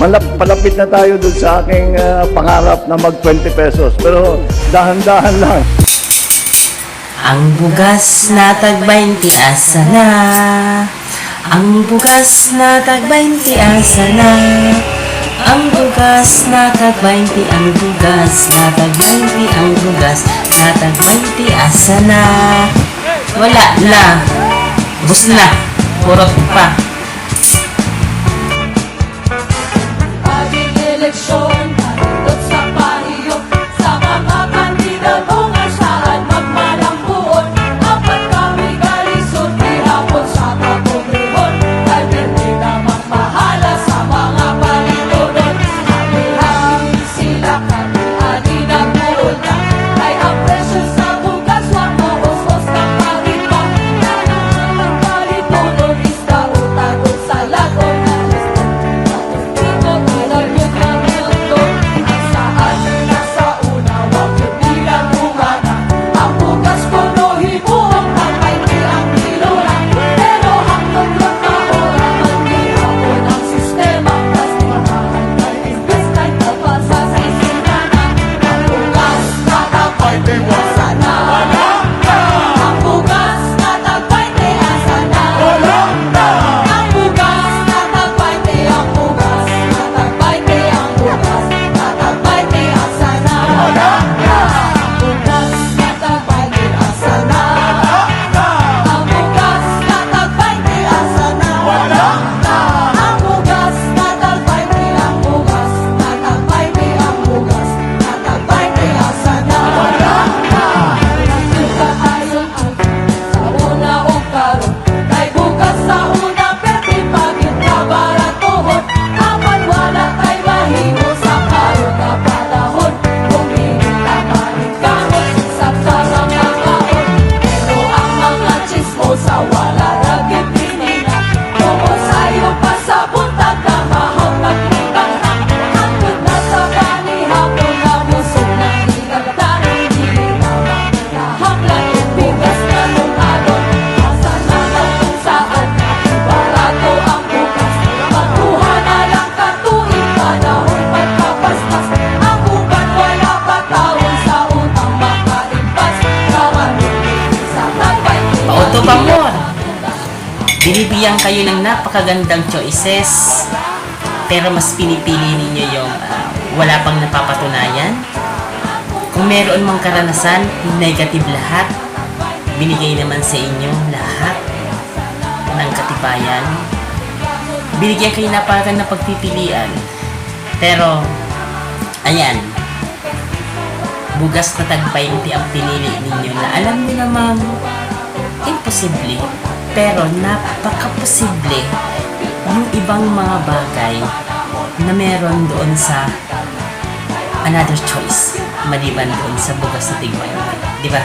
malap, palapit na tayo dun sa aking ah, pangarap na mag 20 pesos. Pero dahan-dahan lang. Ang bugas na tag-20 asa na? Ang bugas na tag-20 asa na? Ang bugas na tag-20 Ang bugas na tag-20 Ang bugas na tag-20 asa na? Wala na. Bus na. Purot pa Ang Binibigyan kayo ng napakagandang choices pero mas pinipili ninyo yung ah, wala pang napapatunayan. Kung meron mang karanasan, negative lahat, binigay naman sa inyo lahat ng katibayan. Binigyan kayo napakaganda na pagpipilian. Pero, ayan, bugas na tag-20 ang pinili ninyo na alam niyo namang imposible, pero napaka-posible yung ibang mga bagay na meron doon sa another choice maliban doon sa bugas na tigmay. Di ba?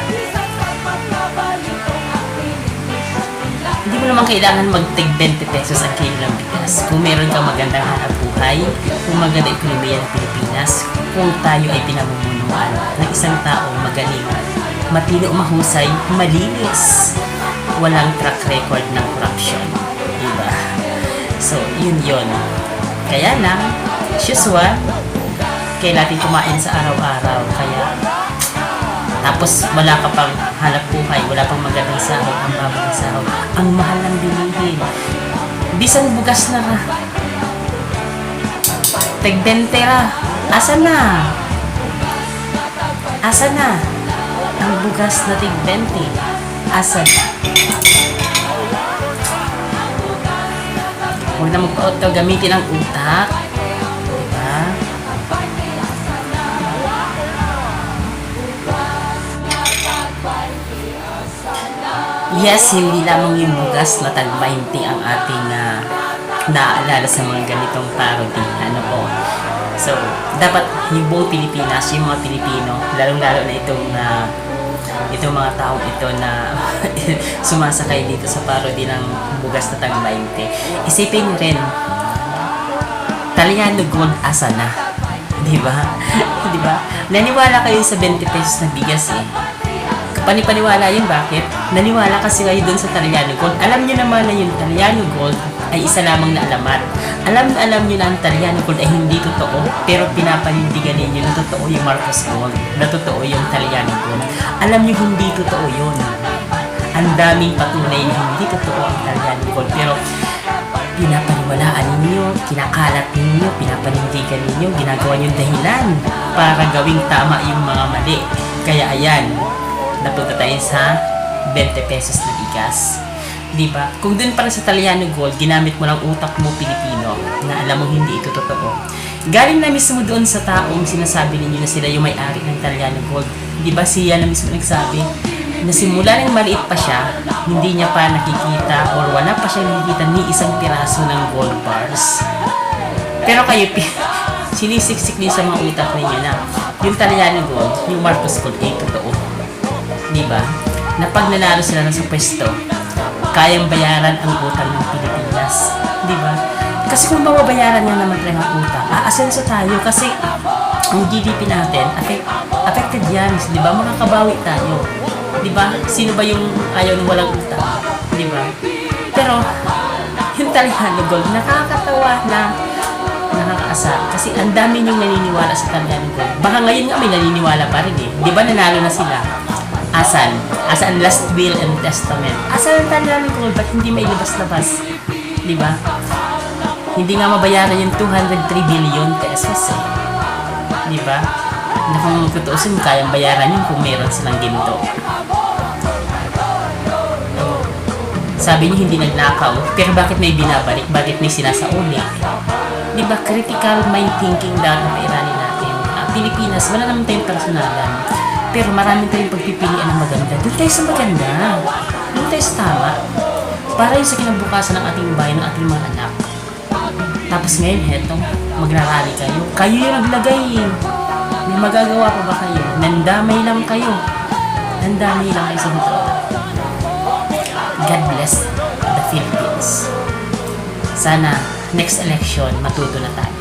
Hindi mo naman kailangan magtig 20 pesos ang kilo bigas. Kung meron kang magandang hanap buhay, kung maganda ekonomiya ng Pilipinas, kung tayo ay pinamumunuan ng isang tao magaling, matino, mahusay, malinis, walang track record ng corruption. Diba? So, yun yun. Kaya lang, usual, kaya natin kumain sa araw-araw. Kaya, tapos wala ka pang hanap buhay, wala pang magandang sahod, ang babang sahod. Ang mahal ng bilihin. Bisan bugas na ka. Tegbentera. Asa na? Asa na? Ang bugas na tigbente. Asa na? Huwag na mag-auto gamitin ang utak. Diba? Yes, hindi lamang yung bugas na tag-20 ang ating na naaalala sa mga ganitong parody. Ano po? So, dapat yung buong Pilipinas, yung mga Pilipino, lalong-lalo na itong na itong mga taong ito na sumasakay dito sa parody ng bugas na tag-20. Isipin nyo rin, Talyano Gold asa na. Di ba? Di ba? Naniwala kayo sa 20 pesos na bigas eh. Panipaniwala yun, bakit? Naniwala kasi kayo dun sa Talyano Gold. Alam niyo naman na yung Talyano Gold, ay isa lamang na alamat. Alam na alam nyo na ang Talyano Gold ay hindi totoo, pero pinapanindigan ninyo na totoo yung Marcos Gold, na totoo yung Talyano Gold. Alam nyo hindi totoo yun. Ang daming patunay na hindi totoo ang Talyano Gold, pero pinapaniwalaan ninyo, kinakalat ninyo, pinapanindigan ninyo, ginagawa nyo dahilan para gawing tama yung mga mali. Kaya ayan, napunta tayo sa 20 pesos na bigas. Di ba? Kung dun para sa Italiano Gold, ginamit mo lang utak mo Pilipino na alam mo hindi ito totoo. Galing na mismo doon sa taong sinasabi ninyo na sila yung may-ari ng Italiano Gold. Di ba siya na mismo nagsabi na simula nang maliit pa siya, hindi niya pa nakikita or wala pa siya nakikita ni isang piraso ng gold bars. Pero kayo, sinisiksik niyo sa mga utak ninyo na yung Italiano Gold, yung Marcos Gold, ay totoo. Di ba? Na pag nanalo sila na sa pwesto, kayang bayaran ang utang ng Pilipinas. Di ba? Kasi kung mababayaran niya naman tayo ang utang, aasenso tayo kasi ang GDP natin, affect, affected yan. Di ba? Makakabawi tayo. Di ba? Sino ba yung ayaw ng walang utang? Di ba? Pero, yung Talyano Gold, nakakatawa na nakakaasa. Kasi ang dami niyong naniniwala sa Talyano Gold. Baka ngayon nga may naniniwala pa rin eh. Di ba nanalo na sila? Asan? Asan last will and testament? Asan ang Talyano Gold? Ba't hindi mailabas-labas? Di ba? Hindi nga mabayaran yung 203 billion pesos eh. Di ba? Na kung tutuusin, kayang bayaran yun kung meron silang ginto. Sabi niyo hindi nagnakaw, pero bakit may binabalik? Bakit may sinasauli? Di ba critical mind thinking daw ang kairanin natin? Ang Pilipinas, wala naman tayong personalan. Pero marami tayong pagpipilian ng maganda. Doon tayo sa maganda. Doon tayo sa tama. Para sa kinabukasan ng ating bayan, ng ating mga anak. Tapos ngayon, heto, magrarally kayo. Kayo yung naglagay. May magagawa pa ba kayo? Nandamay lang kayo. Nandamay lang kayo sa mundo. God bless the Philippines. Sana next election matuto na tayo.